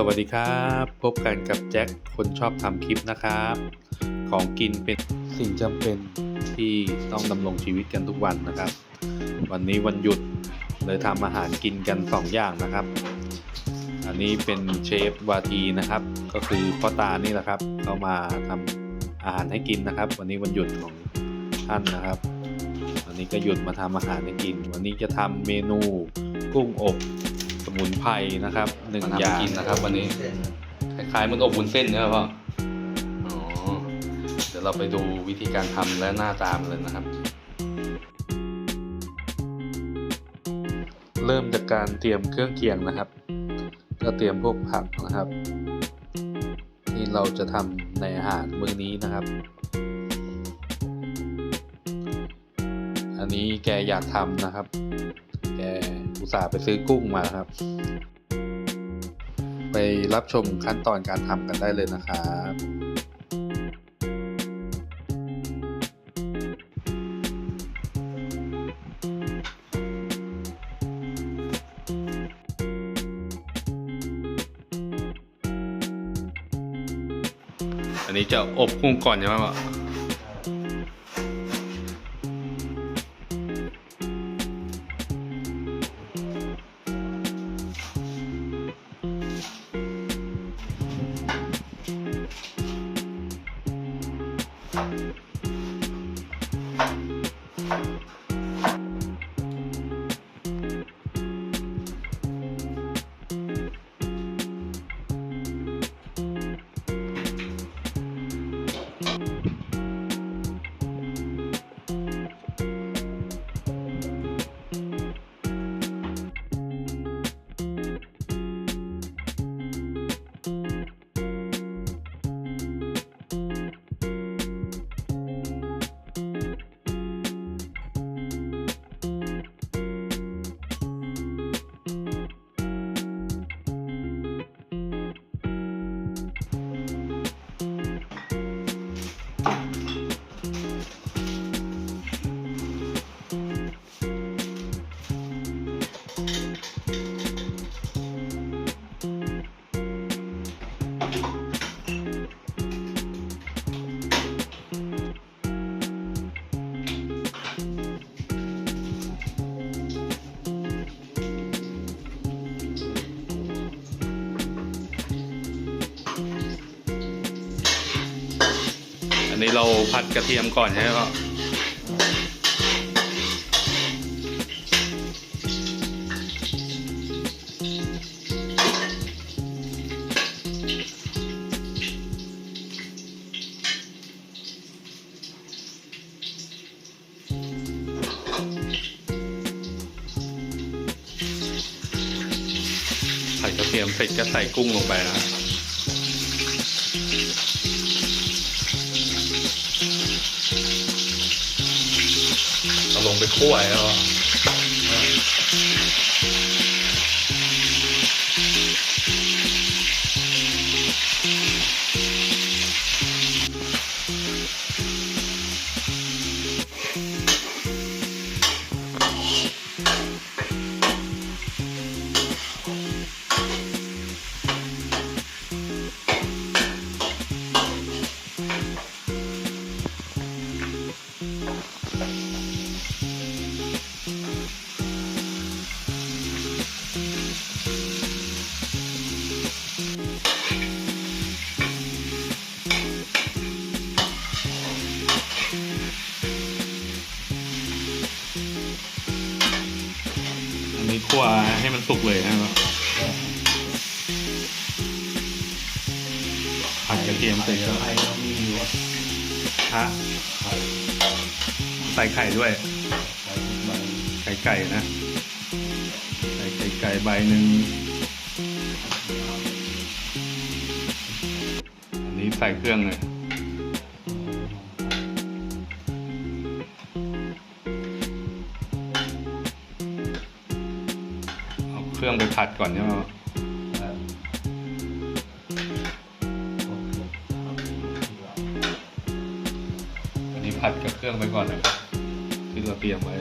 สวัสดีครับ พบกันกับแจ็คคนชอบทำคลิปนะครับ ของกินเป็นสิ่งจำเป็นที่ต้องดำรงชีวิตกันทุกวันนะครับ วันนี้วันหยุดเลยทำอาหารกินกันสองอย่างนะครับ อันนี้เป็นเชฟวาทีนะครับ ก็คือพ่อตานี่แหละครับเข้ามาทำอาหารให้กินนะครับ วันนี้วันหยุดของท่านนะครับวันนี้ก็หยุดมาทำอาหารให้กิน วันนี้จะทำเมนูกุ้งอบ มุนไพรนะครับหนึ่งมาทำอย่างกินนะครับ วันนี้คล้ายๆมันอบวุ้นเส้นใช่ไหมพ่ออ๋อเดี๋ยวเราไปดูวิธีการทำและหน้าตามนเลยนะครับ เริ่มจากการเตรียมเครื่องเคียงนะครับ ก็เตรียมพวกผักนะครับ ที่เราจะทำในอาหารมื้อนี้นะครับอันนี้แกอยากทำนะครับแกอุ ตส่าห์ไปซื้อกุ้งมาครับ ไปรับชมขั้นตอนการทำกันได้เลยนะครับอันนี้จะอบกุ้งก่อนใช่ไหมพ่อ นนี้เราผัดกระเทียมก่อนใช่ไหมพ่อผัดกระเทียมเสร็จก็ใส่กุ้งลงไปนะ ลงไปคั่วแล้ว นี้คั่วให้มันสุกเลยนะครับผัดกระเทียมเสร็จก็ไข่เรามีอยู่อะฮะใส่ไข่ด้วยไข่ไข่ไก่นะ ใส่ไข่ไก่ใบหนึ่งอันนี้ใส่เครื่องเลย ไปผัดก่อนใช่ไหมแล้วโอเคอันนี้ผัดกับเครื่องไปก่อนนะครับที่เราเตรียมไว้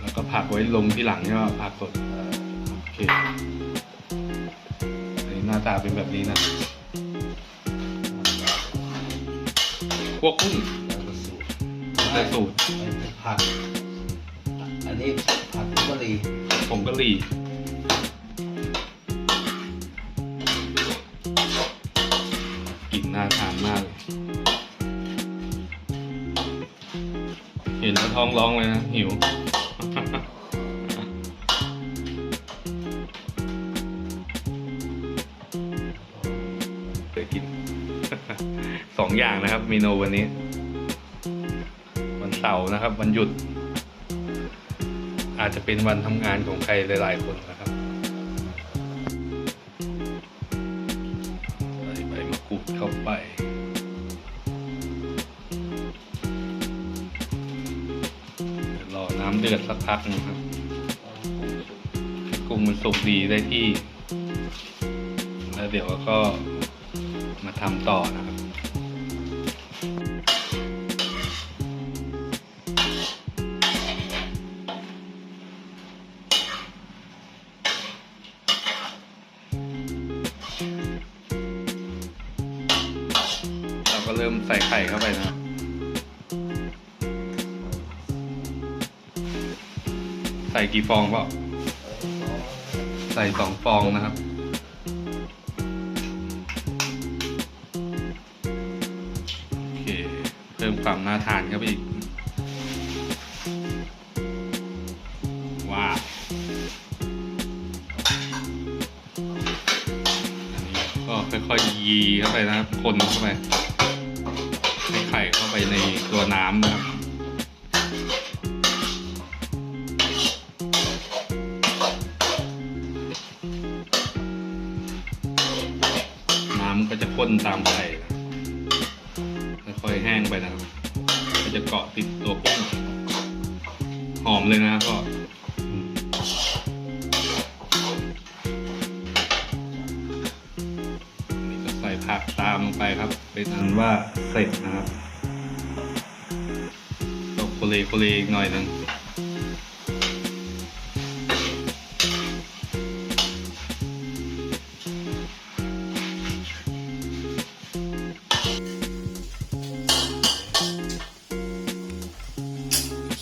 แล้วก็ผักไว้ลงที่หลังใช่ไหมผักสดเอ่อโอเคนี่หน้าตาเป็นแบบนี้นะพวกกุ้งแล้วก็สูตรแต่สูตรมันเป็ นผักอันนี้ผักกะหรี่ผงกะหรี่กลิ่นน่าทานมากเลยเห็นแล้วท้องร้องเลยนะ หิว เคยกิน สองอย่างนะครับเมนูวันนี้ วันเสาร์นะครับ วันหยุด อาจจะเป็นวันทำงานของใครหลาย ๆ คนนะครับใส่ใบมะกรูดเข้าไป รอน้ำเดือดสักพักนะครับกุ้งมันสุกดีได้ที่ แล้วเดี๋ยวก็มาทำต่อนะครับ ไข่เข้าไปนะครับใส่กี่ฟองก็ใส่สองฟองนะครับ โอเค เพิ่มความน่าทานเข้าไปอีก ว้าวก็ค่อยๆยีเข้าไปนะครับ คนเข้าไป ในตัวน้ำนะครับน้ำก็จะข้นตามไข่นะค่อยๆแห้งไปนะครับก็จะเกาะติดตัวกุ้งหอมเลยนะก็นี่ก็ใส่ผักตามลงไปครับ เป็นอันว่าเสร็จนะครับ เลโคเลอีกหน่อยหนึง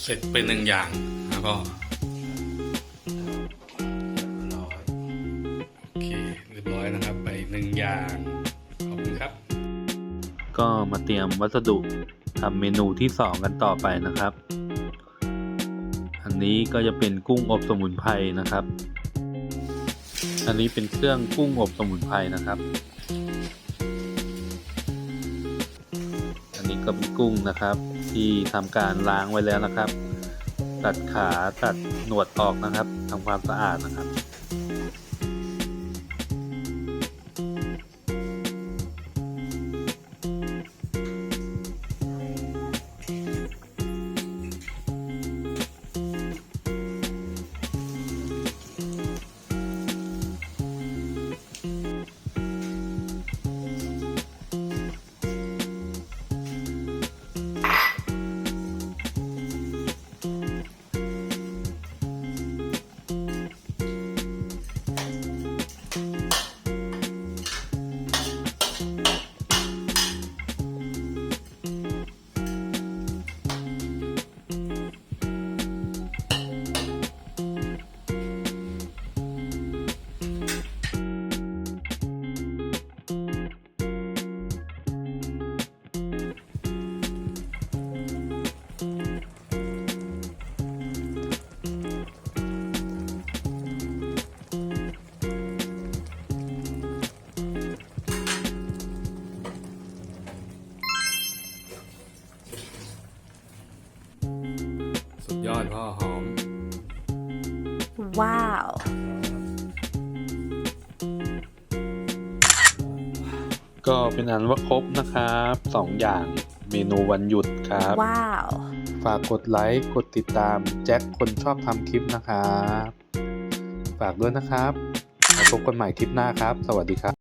เสร็จเป็นหนึ่งอย่างแล้วก็ร้อยโอเคเรียบร้อยนะครับ ไปหนึ่งอย่าง ขอบคุณครับ ก็มาเตรียมวัสดุ ทำเมนูที่สองกันต่อไปนะครับ อันนี้ก็จะเป็นกุ้งอบสมุนไพรนะครับ อันนี้เป็นเครื่องกุ้งอบสมุนไพรนะครับ อันนี้ก็เป็นกุ้งนะครับ ที่ทำการล้างไว้แล้วนะครับ ตัดขาตัดหนวดออกนะครับทำความสะอาดนะครับ ก็เป็นอันว่าครบนะครับสองอย่างเมนูวันหยุดครับ Wow. ฝากกดไลค์ กดติดตามแจ็คคนชอบทำคลิปนะครับ ฝากด้วยนะครับมาพบกันใหม่คลิปหน้าครับ สวัสดีครับ